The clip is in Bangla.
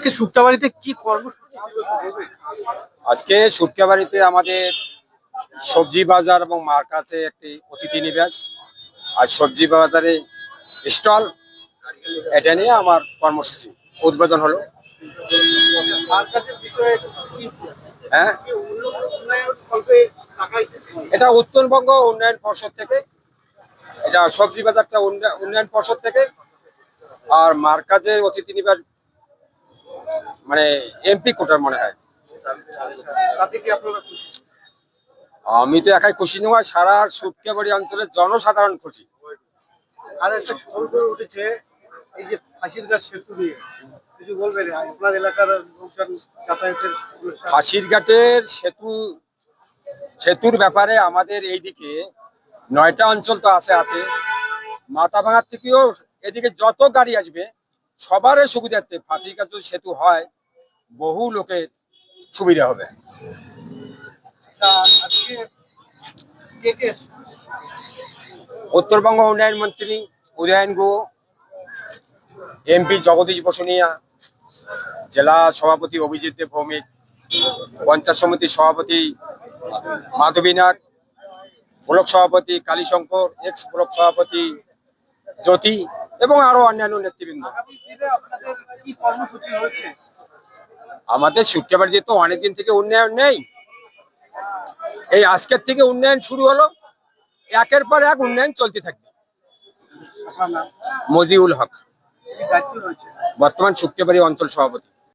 আজকে সুক্তাবাড়িতে কি বলবেন? আজকে সুটকাবাড়িতে আমাদের সবজি বাজার এবং মার্কাসে একটি অতিথি নিবাস আর সবজি বাজারে স্টল, এটা নিয়ে আমার কর্মসূচি উদ্বোধন হলো হ্যাঁ? এটা উত্তরবঙ্গ উন্নয়ন পর্ষদ থেকে, এটা সবজি বাজারটা উন্নয়- উন্নয়ন পর্ষদ থেকে আর মার্কাজে অতিথি নিবাস মানে এমপি কোটার মনে হয়। আমি তো একাই খুশি নয় সারা সুটকাবাড়ি অঞ্চলের জনসাধারণ খুশি। আর একটা উঠেছে এই যে ফাঁসির সেতু নিয়ে কিছু বলবেন? আপনার এলাকার লোকজন যাতায়াতের ফাঁসির ঘাটের সেতু সেতুর ব্যাপারে আমাদের এইদিকে নয়টা অঞ্চল তো আছে আছে। মাথা ভাঙার থেকেও এদিকে যত গাড়ি আসবে সবারই সুবিধার্থে ফাঁসির যদি সেতু হয় বহু লোকের সুবিধা হবে? উত্তরবঙ্গ উন্নয়ন মন্ত্রী উদয়ন গুহ এমপি জগদীশ বসুনিয়া জেলা সভাপতি অভিজিৎ দেব ভৌমিক পঞ্চায়েত সমিতির সভাপতি মাধবী নাগ ব্লক সভাপতি কালীশঙ্কর এক্স ব্লক সভাপতি জ্যোতি এবং আরও অন্যান্য নেতৃবৃন্দ। আমাদের শুক্রবার তো অনেকদিন থেকে উন্নয়ন নেই, এই আজকের থেকে উন্নয়ন শুরু হলো, একের পর এক উন্নয়ন চলতে থাকবে। মজিউল হক, বর্তমান শুক্রবারী অঞ্চল সভাপতি।